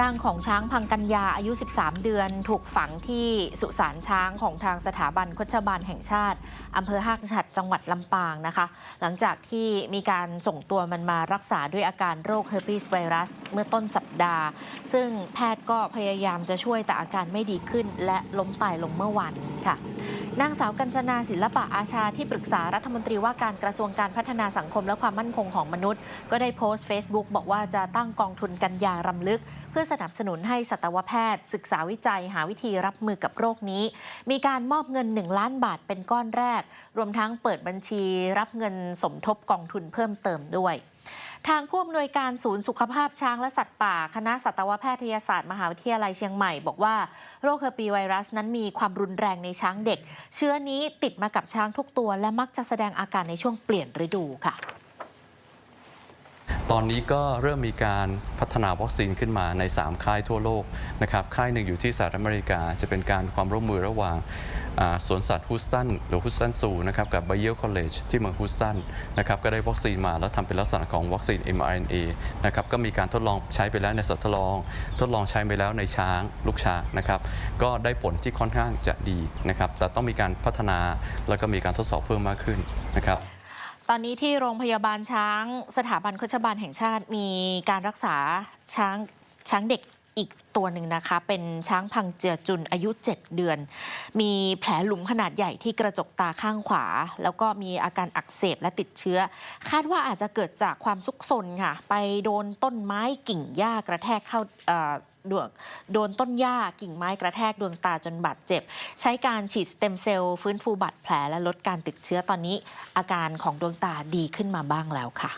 ร่างของช้างพังกัญญาอายุ 13 เดือน ถูกฝังที่สุสานช้างของทางสถาบันคชบาลแห่งชาติอำเภอห้างฉัดจังหวัดลำปางนะคะ หลังจากที่มีการส่งตัวมันมารักษาด้วยอาการโรคเฮอร์ปีสไวรัส เมื่อต้นสัปดาห์ ซึ่งแพทย์ก็พยายามจะช่วยแต่อาการไม่ดีขึ้น และล้มตายลงเมื่อวานค่ะ นางสาวกัญจนาศิลปะอาชาที่ปรึกษารัฐมนตรีว่าการกระทรวงการพัฒนาสังคมและความมั่นคงของมนุษย์ ก็ได้โพสต์ Facebook บอกว่าจะตั้งกองทุนกัญญารำลึก เพื่อสนับสนุนให้สัตวแพทย์ ศึกษาวิจัยหาวิธีรับมือกับโรคนี้ มีการมอบเงิน 1 ล้านบาทเป็นก้อนแรก รวมทั้งเปิดบัญชีรับเงินสมทบกองทุนเพิ่มเติมด้วย ทางผู้อำนวยการศูนย์สุขภาพช้างและสัตว์ป่า คณะสัตวแพทยศาสตร์มหาวิทยาลัยเชียงใหม่บอกว่าโรคเฮอร์ปีไวรัสนั้นมีความรุนแรงในช้างเด็ก เชื้อนี้ติดมากับช้างทุกตัว และมักจะแสดงอาการในช่วงเปลี่ยนฤดูค่ะ ตอนนี้ก็เริ่มมีการพัฒนาวัคซีนขึ้นมาใน 3 ค่ายทั่วโลกนะครับค่ายหนึ่งอยู่ที่สหรัฐอเมริกา จะเป็นการความร่วมมือระหว่างสวนสัตว์ฮูสตันหรือฮูสตันซูนะครับกับ b บเยลคอลเลจที่เมืองฮูสตันนะครับก็ได้วัคซีนมาแล้วทำเป็นลักษณะของวัคซีน mRNA นะครับก็มีการทดลองใช้ไปแล้วในสัตว์ทดลอง ทดลองใช้ไปแล้วในช้างลูกช้างนะครับก็ได้ผลที่ค่อนข้างจะดีนะครับแต่ต้องมีการพัฒนาแล้วก็มีการทดสอบเพิ่มมากขึ้นนะครับ ตอนนี้ที่โรงพยาบาลช้าง สถาบันโคชบาลแห่งชาติมีการรักษาช้างช้างเด็กอีกตัวหนึ่งนะคะ เป็นช้างพังเจือจุนอายุ 7 เดือน มีแผลหลุมขนาดใหญ่ที่กระจกตาข้างขวา แล้วก็มีอาการอักเสบและติดเชื้อ คาดว่าอาจจะเกิดจากความซุกซนค่ะ ไปโดนต้นไม้กิ่งหญ้ากระแทกเข้า ดวงโดนต้นหญ้ากิ่งไม้กระแทกดวงตาจนบาดเจ็บ ใช้การฉีดสเต็มเซลล์ฟื้นฟูบาดแผลและลดการติดเชื้อตอนนี้ อาการของดวงตาดีขึ้นมาบ้างแล้วค่ะ